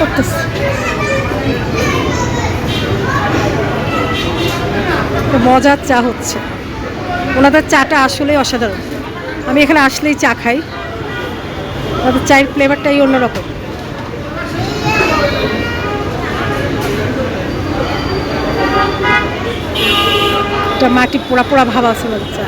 করতেছে। মজার চা হচ্ছে। ওনাদের চাটা আসলেই অসাধারণ। আমি এখানে আসলেই চা খাই। ওনাদের চায়ের ফ্লেভারটাই অন্যরকম। এটা মাটি পোড়া পোড়া ভাব আছে ওনাদের চা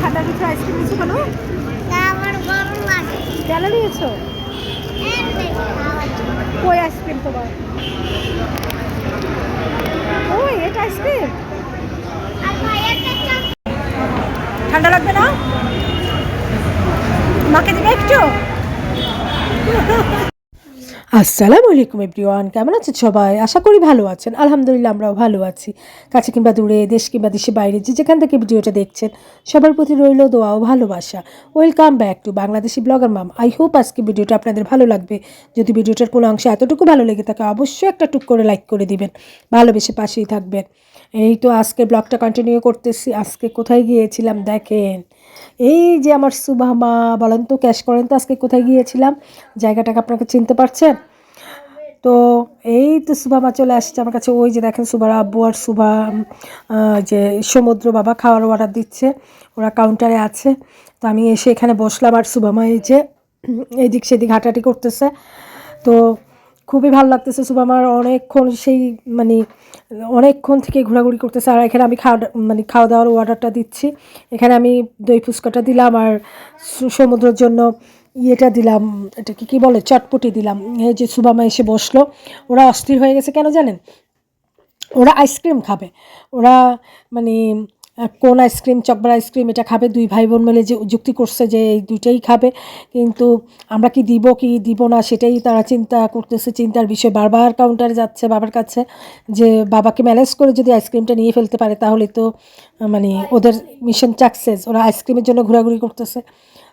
ঠান্ডা কিছু আইসক্রিম নিয়েছো কেন তা আমার গরম লাগে কেন নিয়েছো এমনি খাওয়া যায়। কই আইসক্রিম তোমার? ওই এটা আইসক্রিম ঠান্ডা লাগবে না? মাকে দিবে একটু? আসসালামু আলাইকুম এভরিওয়ান, কেমন আছেন সবাই? আশা করি ভালো আছেন। আলহামদুলিল্লাহ, আমরাও ভালো আছি। কাছে কিংবা দূরে, দেশ কিংবা দেশে বাইরে, যে যেখান থেকে ভিডিওটা দেখছেন, সবার প্রতি রইল দোয়া ও ভালোবাসা। Welcome back to Bangladeshi blogger mom I hope আজকে ভিডিওটা আপনাদের ভালো লাগবে। যদি ভিডিওটার কোনো অংশে এতটুকু ভালো লেগে থাকে, অবশ্যই একটা টুক করে লাইক করে দিবেন। ভালোবেসে পাশেই থাকবেন। এই তো আজকে ব্লগটা কন্টিনিউ করতেছি। আজকে কোথায় গিয়েছিলাম দেখেন? এই যে আমার সুবামা বলেন তো ক্যাশ করেন তো আজকে কোথায় গিয়েছিলাম? জায়গাটাকে আপনাকে চিনতে পারছেন? তো এই তো সুবামা চলে আসছে আমার কাছে। ওই যে দেখেন সুবার আব্বু আর আহ, যে সমুদ্র বাবা খাওয়ার অর্ডার দিচ্ছে। ওরা কাউন্টারে আছে। তো আমি এসে এখানে বসলাম আর সুবামা এই যে এদিক সেদিক হাঁটাহাঁটি করতেছে। তো খুবই ভালো লাগতেছে সুবামার অনেকক্ষণ সেই মানে অনেকক্ষণ থেকে ঘোরাঘুরি করতেছে। আর এখানে আমি খাওয়া মানে খাওয়া দাওয়ার অর্ডারটা দিচ্ছি। এখানে আমি দই ফুচকাটা দিলাম আর সমুদ্রের জন্য ইয়েটা দিলাম, এটা কি কি বলে? চটপটি দিলাম। এই যে সুবামা এসে বসল। ওরা অস্থির হয়ে গেছে কেন জানেন? ওরা আইসক্রিম খাবে। ওরা মানে কোন আইসক্রিম, চকবার আইসক্রিম, এটা খাবে দুই ভাই বোন মিলে যে যুক্তি করছে যে এই দুইটাই খাবে। কিন্তু আমরা কি দিব কি দিব না, সেটাই তারা চিন্তা করতেছে। চিন্তার বিষয় বারবার কাউন্টারে যাচ্ছে বাবার কাছে যে বাবাকে ম্যানেজ করে যদি আইসক্রিমটা নিয়ে ফেলতে পারে, তাহলে তো মানে ওদের মিশন সাকসেস ওরা আইসক্রিমের জন্য ঘোরাঘুরি করতেছে।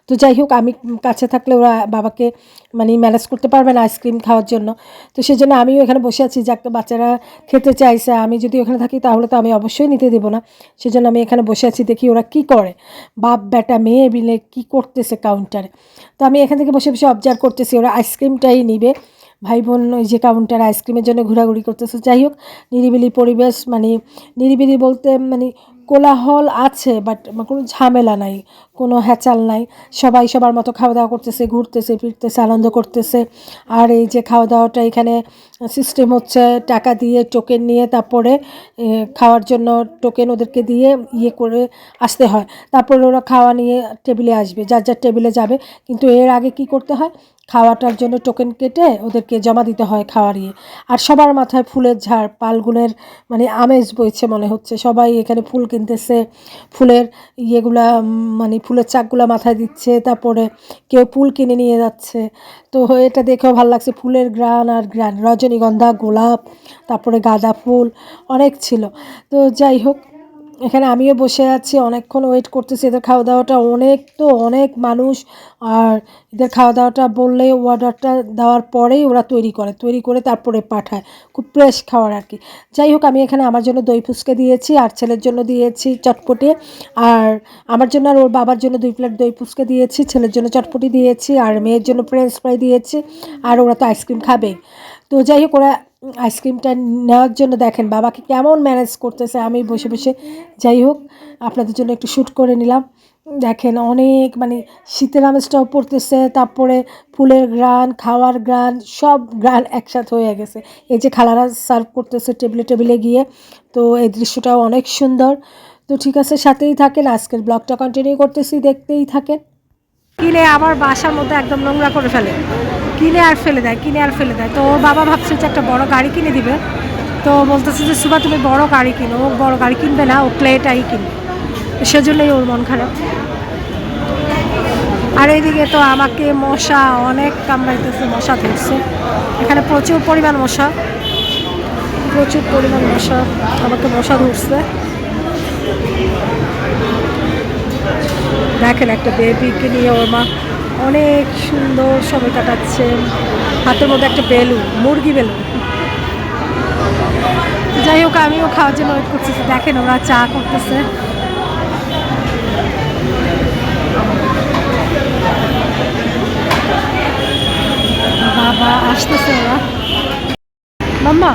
তো যাই হোক, আমি কাছে থাকলে ওরা বাবাকে মানে ম্যানেজ করতে পারবে না আইসক্রিম খাওয়ার জন্য। তো সেজন্য আমিও এখানে বসে আছি যে একটা বাচ্চারা খেতে চাইছে। আমি যদি ওখানে থাকি তাহলে তো আমি অবশ্যই নিতে দেবো না। সেজন্য আমি এখানে বসে আছি, দেখি ওরা কি করে। বাপ বেটা মেয়ে মিলে কি করতেছে কাউন্টারে তো আমি এখান থেকে বসে বসে অবজার্ভ করতেছি, ওরা আইসক্রিমটাই নিবে। ভাই বোন ওই যে কাউন্টার আইসক্রিমের জন্য ঘোরাঘুরি করতেছে। যাই হোক, নিরিবিলি পরিবেশ মানে নিরিবিলি বলতে মানে কোলাহল আছে বাট কোনো ঝামেলা নাই, কোনো হ্যাচাল নাই। সবাই সবার মতো খাওয়া দাওয়া করতেছে, ঘুরতেছে, ফিরতেছে, আনন্দ করতেছে। আর এই যে খাওয়া দাওয়াটা এখানে সিস্টেম হচ্ছে টাকা দিয়ে টোকেন নিয়ে তারপরে খাওয়ার জন্য টোকেন ওদেরকে দিয়ে ইয়ে করে আসতে হয়। তারপরে ওরা খাওয়া নিয়ে টেবিলে আসবে, যার যার টেবিলে যাবে। কিন্তু এর আগে কি করতে হয়? খাওয়াটার জন্য টোকেন কেটে ওদেরকে জমা দিতে হয় খাওয়ার ইয়ে আর সবার মাথায় ফুলের ঝাড় পালগুনের মানে আমেজ বইছে মনে হচ্ছে। সবাই এখানে ফুল কিনতেছে, ফুলের ইয়েগুলা মানে ফুলের চাকগুলা মাথায় দিচ্ছে, তারপরে কেউ ফুল কিনে নিয়ে যাচ্ছে। তো এটা দেখেও ভালো লাগছে, ফুলের গ্রান আর গ্রান রজনীগন্ধা, গোলাপ, তারপরে গাঁদা ফুল, অনেক ছিল। তো যাই হোক এখানে আমিও বসে আছি, অনেকক্ষণ ওয়েট করতেছি। এদের খাওয়া দাওয়াটা অনেক তো অনেক মানুষ। আর এদের খাওয়া দাওয়াটা বললে অর্ডারটা দেওয়ার পরেই ওরা তৈরি করে তৈরি করে তারপরে পাঠায়। খুব ফ্রেশ খাওয়ার আর কি। যাই হোক, আমি এখানে আমার জন্য দই ফুচকা দিয়েছি, আর ছেলের জন্য দিয়েছি চটপটি। আর আমার জন্য আর ওর বাবার জন্য দুই প্লেট দই ফুচকা দিয়েছি, ছেলের জন্য চটপটি দিয়েছি, আর মেয়ের জন্য ফ্রেঞ্চ ফ্রাই দিয়েছি, আর ওরা তো আইসক্রিম খাবেই। তো যাই হোক, ওরা আইসক্রিমটা নেওয়ার জন্য দেখেন, বাবাকে কেমন ম্যানেজ করতেছে, আমি বসে বসে যাই হোক, আপনাদের জন্য একটু শ্যুট করে নিলাম। দেখেন অনেক মানে শীতের আমেজটাও পড়তেছে, তারপরে ফুলের গ্রান খাওয়ার গ্রান সব গ্রান একসাথে হয়ে গেছে। এই যে খালারা সার্ভ করতেছে টেবিলে টেবিলে গিয়ে, তো এই দৃশ্যটাও অনেক সুন্দর। তো ঠিক আছে, সাথেই থাকেন, আজকের ব্লগটা কন্টিনিউ করতেছি, দেখতেই থাকেন। কিনে আবার বাসার মধ্যে একদম নোংরা করে ফেলে। কিনে আর ফেলে দেয়, কিনে আর ফেলে দেয়। তো ওর বাবা ভাবছে যে একটা বড় গাড়ি কিনে দিবে। তো বলতেছে যে সুবা তুমি বড় গাড়ি কিনো। ও বড় গাড়ি কিনবে না, ও প্লেটাই কিনবে। সেজন্যই ওর মন খারাপ। আর এইদিকে তো আমাকে মশা অনেক কামড়াইতেছে, মশা ধরছে। এখানে প্রচুর পরিমাণ মশা। প্রচুর পরিমাণ মশা আমাকে মশা ধরছে। দেখেন একটা বেবিকে নিয়ে ওর মা অনেক সুন্দর সময় কাটাচ্ছে। হাতের মধ্যে একটা বেলুন, মুরগি বেলুন। যাই হোক, আমিও খাওয়ার জন্য ওয়েট করতেছি। দেখেন ওরা চা করতেছে। বাবা, আসতেছে ওরা। মাম্মা।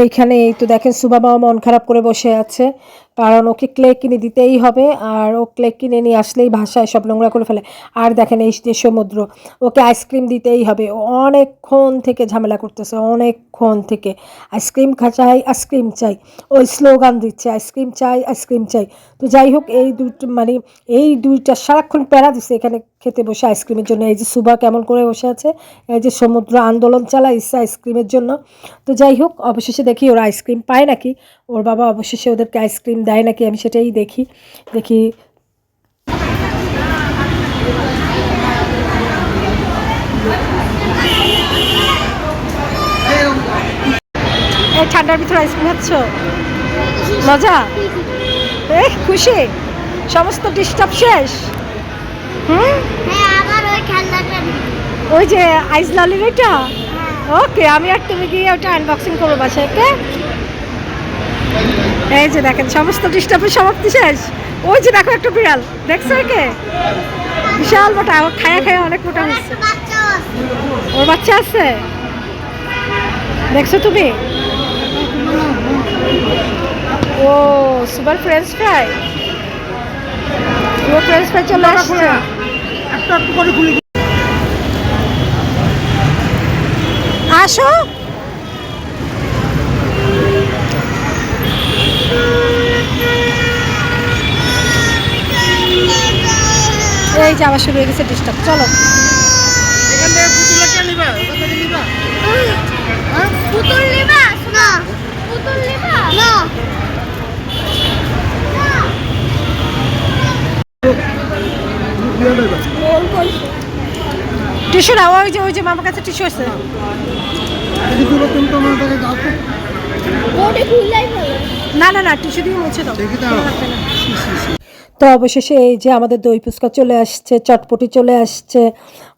এইখানে এই তো দেখেন সুবাবা মন খারাপ করে বসে আছে। কারণ ওকে ক্লে কিনে দিতেই হবে, আর ও ক্লে কিনে নিয়ে আসলেই ভাষায় সব নোংরা করে ফেলে। আর দেখেন এই যে সমুদ্র, ওকে আইসক্রিম দিতেই হবে। ও অনেকক্ষণ থেকে ঝামেলা করতেছে, অনেকক্ষণ থেকে। আইসক্রিম চাই আইসক্রিম চাই। ওই স্লোগান দিচ্ছে, আইসক্রিম চাই আইসক্রিম চাই। তো যাই হোক, এই দুটো মানে এই দুইটা সারাক্ষণ প্যারা দিচ্ছে এখানে খেতে বসে আইসক্রিমের জন্য। এই যে সুবা কেমন করে বসে আছে, এই যে সমুদ্র আন্দোলন চালাইছে আইসক্রিমের জন্য। তো যাই হোক, অবশেষে দেখি ওরা আইসক্রিম পায় নাকি? ওর বাবা অবশেষে ওদেরকে আইসক্রিম দেয় নাকি আমি সেটাই দেখি দেখি। এই ঠান্ডার ভিতরে আইসক্রিম খাচ্ছ? মজা? এ খুশি? সমস্ত ডিস্টার্ব শেষ? হুম? হ্যাঁ ওই যে আইস লালির হ্যাঁ। ওকে আমি আর তুমি গিয়ে ওটা আনবক্সিং করব বাসায় ওকে এই যে দেখেন সমস্ত ডিস্টার্বের সমাপ্তি শেষ। ওই যে দেখো একটা বিড়াল। দেখছ একে? বিশাল মোটা ও খায়া খায়া অনেক মোটা হচ্ছে ওর বাচ্চা আছে? দেখছ তুমি? ও সুপার ফ্রেঞ্চ ফ্রাই। ও ফ্রেঞ্চ ফ্রাই চলে আসছে। একটা একটু করে খুলে আসো। এই যে আবার শুরু হয়ে গেছে ডিস্টার্ব চলো। নিবা হ্যাঁ? পুতুল নিবা না পুতুল নিবা। না। দিয়ে দেবা টিস্যু না ওই যে ওই যে মামার কাছে টিস্যু আছে। না না না টিস্যু দিয়ে মুছে দাও। দাও তো অবশেষে এই যে আমাদের দই ফুচকা চলে আসছে, চটপটি চলে আসছে,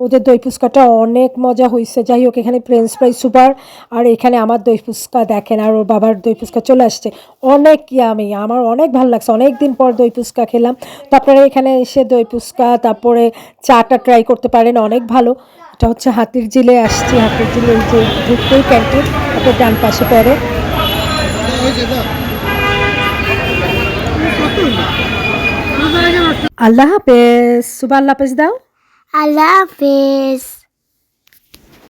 ওদের দই ফুচকাটা অনেক মজা হয়েছে যাই হোক, এখানে ফ্রেঞ্চ ফ্রাই সুপার, আর এখানে আমার দই ফুচকা দেখেন, আর ওর বাবার দই ফুচকা চলে আসছে। অনেক ইয়ামি আমার অনেক ভালো লাগছে। অনেক দিন পর দই ফুচকা খেলাম। তো আপনারা এখানে এসে দই ফুচকা, তারপরে চাটা ট্রাই করতে পারেন, অনেক ভালো। এটা হচ্ছে হাতির জিলে আসছি, হাতির জিলে যে ঢুকতেই ক্যান্টিন আপনার ডান পাশে পড়ে ওই যে দাও আল্লাহ হাফেজ সুবা আল্লাহ হাফেজ দাও। আল্লাহ হাফেজ।